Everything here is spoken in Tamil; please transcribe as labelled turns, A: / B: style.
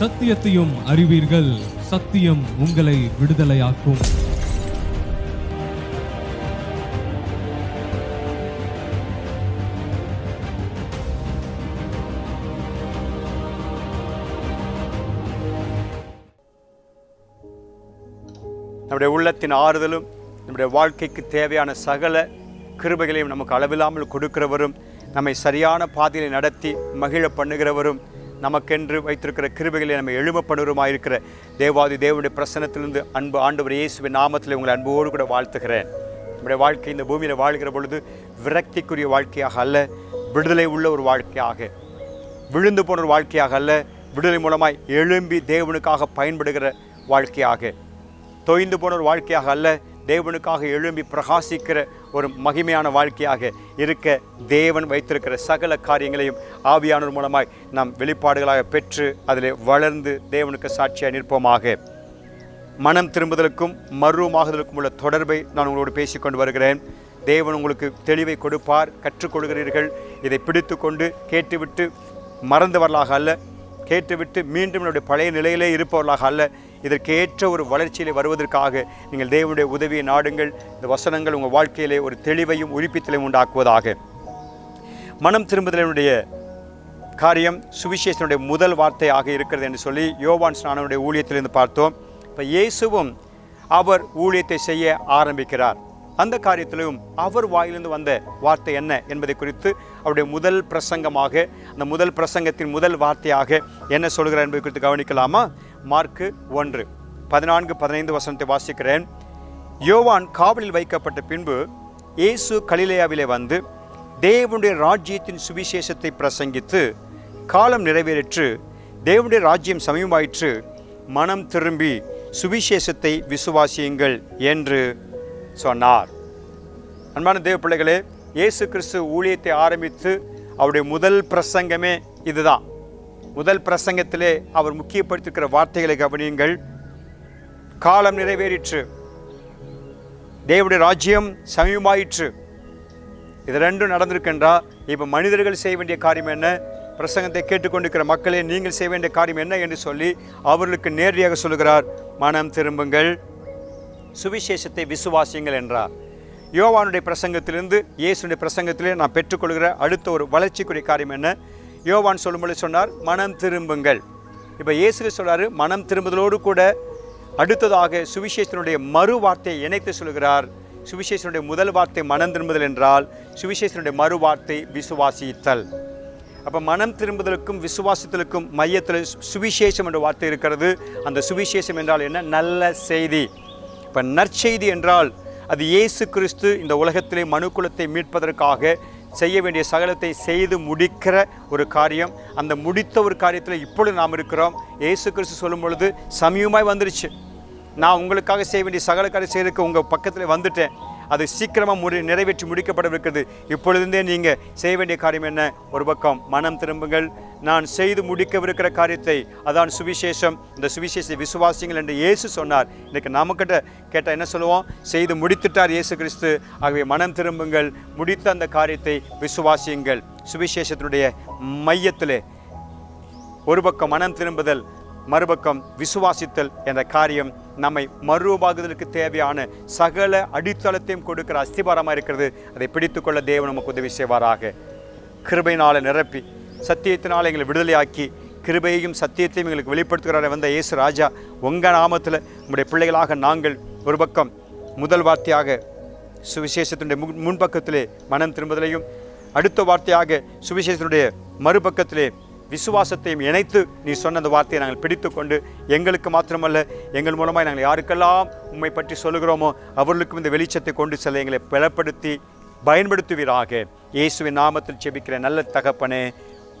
A: சத்தியத்தையும் அறிவீர்கள். சத்தியம் உங்களை விடுதலையாக்கும்.
B: நம்முடைய உள்ளத்தின் ஆறுதலும் நம்முடைய வாழ்க்கைக்கு தேவையான சகல கிருபைகளையும் நமக்கு அளவில்லாமல் கொடுக்கிறவரும் நம்மை சரியான பாதையில் நடத்தி மகிழ பண்ணுகிறவரும் நமக்கென்று வைத்திருக்கிற கிருபைகளை நம்ம எழுமப்படுவருமாயிருக்கிற தேவாதி தேவனுடைய பிரசனத்திலிருந்து அன்பு ஆண்டவர் இயேசுவின் நாமத்தில் உங்களை அன்போடு கூட வாழ்த்துகிறேன். நம்முடைய வாழ்க்கை இந்த பூமியில் வாழ்கிற பொழுது விரக்திக்குரிய வாழ்க்கையாக அல்ல விடுதலை உள்ள ஒரு வாழ்க்கையாக விழுந்து போன ஒரு வாழ்க்கையாக அல்ல விடுதலை மூலமாய் எழும்பி தேவனுக்காக பயன்படுகிற வாழ்க்கையாக தொய்ந்து போன ஒரு வாழ்க்கையாக அல்ல தேவனுக்காக எழும்பி பிரகாசிக்கிற ஒரு மகிமையான வாழ்க்கையாக இருக்க தேவன் வைத்திருக்கிற சகல காரியங்களையும் ஆவியானோர் மூலமாய் நாம் வெளிப்பாடுகளாக பெற்று அதில் வளர்ந்து தேவனுக்கு சாட்சியாக நிற்போமாக. மனம் திரும்புதலுக்கும் மறுமாகுதலுக்கும் உள்ள தொடர்பை நான் உங்களோடு பேசிக்கொண்டு வருகிறேன். தேவன் உங்களுக்கு தெளிவை கொடுப்பார் கற்றுக்கொள்கிறீர்கள் இதை பிடித்து கொண்டு கேட்டுவிட்டு மறந்தவர்களாக அல்ல கேட்டுவிட்டு மீண்டும் என்னுடைய பழைய நிலையிலே இருப்பவர்களாக அல்ல இதற்கேற்ற ஒரு வளர்ச்சியில் வருவதற்காக நீங்கள் தேவனுடைய உதவியை நாடுங்கள். இந்த வசனங்கள் உங்கள் வாழ்க்கையிலே ஒரு தெளிவையும் உயிர்ப்பித்தலையும் உண்டாக்குவதாக. மனம் திரும்புதலினுடைய காரியம் சுவிசேஷனுடைய முதல் வார்த்தையாக இருக்கிறது என்று சொல்லி யோவான் ஸ்நானனுடைய ஊழியத்திலிருந்து பார்த்தோம். இப்போ இயேசுவும் அவர் ஊழியத்தை செய்ய ஆரம்பிக்கிறார். அந்த காரியத்திலும் அவர் வாயிலிருந்து வந்த வார்த்தை என்ன என்பதை குறித்து அவருடைய முதல் பிரசங்கமாக அந்த முதல் பிரசங்கத்தின் முதல் வார்த்தையாக என்ன சொல்கிறார் என்பதை குறித்து கவனிக்கலாமா? மார்க்கு ஒன்று. பதினான்கு பதினைந்து வசனத்தை வாசிக்கிறேன். யோவான் காவலில் வைக்கப்பட்ட பின்பு இயேசு கலிலேயாவிலே வந்து தேவனுடைய ராஜ்யத்தின் சுவிசேஷத்தை பிரசங்கித்து காலம் நிறைவேறிற்று தேவனுடைய ராஜ்யம் சமயமாயிற்று மனம் திரும்பி சுவிசேஷத்தை விசுவாசியுங்கள் என்று சொன்னார். அன்பான தேவ பிள்ளைகளே இயேசு கிறிஸ்து ஊழியத்தை ஆரம்பித்து அவருடைய முதல் பிரசங்கமே இதுதான். முதல் பிரசங்கத்திலே அவர் முக்கியப்படுத்திருக்கிற வார்த்தைகளை கவனியுங்கள். காலம் நிறைவேறிற்று. தேவடைய ராஜ்யம் சமீபமாயிற்று. இது ரெண்டும் நடந்திருக்கின்றா இப்போ மனிதர்கள் செய்ய வேண்டிய காரியம் என்ன? பிரசங்கத்தை கேட்டுக்கொண்டிருக்கிற மக்களே நீங்கள் செய்ய வேண்டிய காரியம் என்ன என்று சொல்லி அவர்களுக்கு நேரடியாக சொல்லுகிறார். மனம் திரும்புங்கள். சுவிசேஷத்தை விசுவாசியுங்கள் என்றார். யோவானுடைய பிரசங்கத்திலிருந்து இயேசுடைய பிரசங்கத்திலே நான் பெற்றுக்கொள்கிற அடுத்த ஒரு வளர்ச்சிக்குரிய காரியம் என்ன? யோவான் சொல்லும்பொழுது சொன்னார் மனம் திரும்புங்கள். இப்போ இயேசு சொல்கிறார் மனம் திரும்புதலோடு கூட. அடுத்ததாக சுவிசேஷனுடைய மறு வார்த்தையை இணைத்து சொல்கிறார் சுவிசேஷனுடைய முதல் வார்த்தை மனம் திரும்புதல் என்றால் சுவிசேஷனுடைய மறு வார்த்தை விசுவாசித்தல். அப்போ மனம் திரும்புதலுக்கும் விசுவாசத்திற்கும் மையத்தில் சுவிசேஷம் என்ற வார்த்தை இருக்கிறது. அந்த சுவிசேஷம் என்றால் என்ன? நல்ல செய்தி. இப்போ நற்செய்தி என்றால் அது இயேசு கிறிஸ்து இந்த உலகத்திலே மனுக்குலத்தை மீட்பதற்காக செய்ய வேண்டிய சகலத்தை செய்து முடிக்கிற ஒரு காரியம். அந்த முடித்த ஒரு காரியத்தில் இப்பொழுது நாம் இருக்கிறோம். ஏசு கிறிஸ்து சொல்லும் பொழுது சமயமாய் வந்துருச்சு. நான் உங்களுக்காக செய்ய வேண்டிய சகல காரியம் செய்யறதுக்கு உங்கள் பக்கத்தில் வந்துட்டேன். அது சீக்கிரமாக முடி நிறைவேற்றி முடிக்கப்படவிருக்கிறது. இப்பொழுதுந்தே நீங்கள் செய்ய வேண்டிய காரியம் என்ன? ஒரு பக்கம் மனம் திரும்புங்கள். நான் செய்து முடிக்கவிருக்கிற காரியத்தை அதான் சுவிசேஷம். இந்த சுவிசேஷ விசுவாசிங்கள் என்று இயேசு சொன்னார். இன்றைக்கு நமக்கிட்ட கேட்டால் என்ன சொல்லுவோம்? செய்து முடித்துட்டார் இயேசு கிறிஸ்து. ஆகவே மனம் திரும்புங்கள். முடித்த அந்த காரியத்தை விசுவாசியுங்கள். சுவிசேஷத்தினுடைய மையத்திலே ஒரு பக்கம் மனம் திரும்புதல் மறுபக்கம் விசுவாசித்தல் என்ற காரியம் நம்மை மறுபாகுதலுக்கு தேவையான சகல அடித்தளத்தையும் கொடுக்கிற அஸ்திபாரமாக இருக்கிறது. அதை பிடித்துக்கொள்ள தேவன் நமக்கு உதவி செய்வாராக. கிருபையினால் நிரப்பி சத்தியத்தினால் எங்களை விடுதலையாக்கி கிருபையையும் சத்தியத்தையும் எங்களுக்கு வெளிப்படுத்துகிறார வந்த இயேசு ராஜா. உங்கள் நாமத்தில் உங்களுடைய பிள்ளைகளாக நாங்கள் ஒரு பக்கம் முதல் வார்த்தையாக சுவிசேஷத்தினுடைய முன் முன்பக்கத்திலே மனம் திரும்புதலையும் அடுத்த வார்த்தையாக சுவிசேஷத்தினுடைய மறுபக்கத்திலே விசுவாசத்தையும் இணைத்து நீ சொன்ன அந்த வார்த்தையை நாங்கள் பிடித்துக்கொண்டு எங்களுக்கு மாத்திரமல்ல எங்கள் மூலமாக நாங்கள் யாருக்கெல்லாம் உண்மை பற்றி சொல்லுகிறோமோ அவர்களுக்கும் இந்த வெளிச்சத்தை கொண்டு செல்ல எங்களை பலப்படுத்தி பயன்படுத்துவீராக. இயேசுவின் நாமத்தில் செபிக்கிற நல்ல தகப்பனே